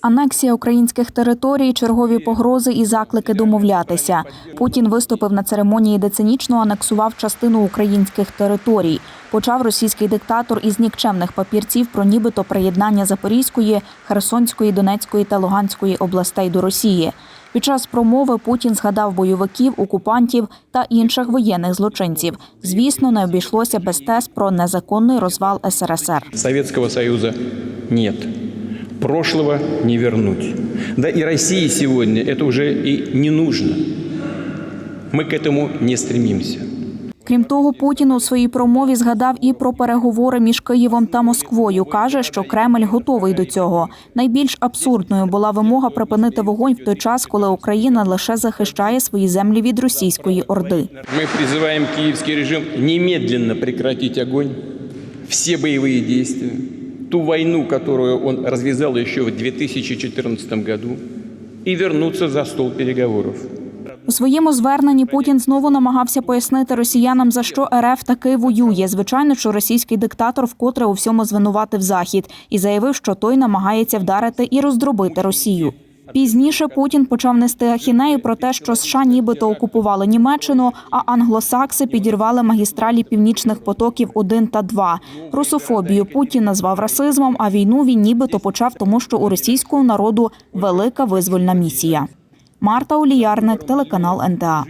Анексія українських територій, чергові погрози і заклики домовлятися. Путін виступив на церемонії, де цинічно анексував частину українських територій. Почав російський диктатор із нікчемних папірців про нібито приєднання Запорізької, Херсонської, Донецької та Луганської областей до Росії. Під час промови Путін згадав бойовиків, окупантів та інших воєнних злочинців. Звісно, не обійшлося без тез про незаконний розвал СРСР. Советского Союза нет. Прошлого не вернуть. Да и России сегодня это уже и не нужно. Мы к этому не стремимся. Крім того, Путін у своїй промові згадав і про переговори між Києвом та Москвою. каже, що Кремль готовий до цього. Найбільш абсурдною була вимога припинити вогонь в той час, коли Україна лише захищає свої землі від російської орди. Мы призываем киевский режим немедленно прекратить огонь, все боевые действия, ту войну, которую он развязал еще в 2014 году, и вернуться за стол переговоров. У своєму зверненні Путін знову намагався пояснити росіянам, за що РФ таки воює. Звичайно, що російський диктатор вкотре у всьому звинуватив Захід і заявив, що той намагається вдарити і роздробити Росію. Пізніше Путін почав нести ахінею про те, що США нібито окупували Німеччину, а англосакси підірвали магістралі північних потоків 1 та 2. Русофобію Путін назвав расизмом, а війну він нібито почав, тому що у російського народу велика визвольна місія. Марта Оліярник, телеканал НТА.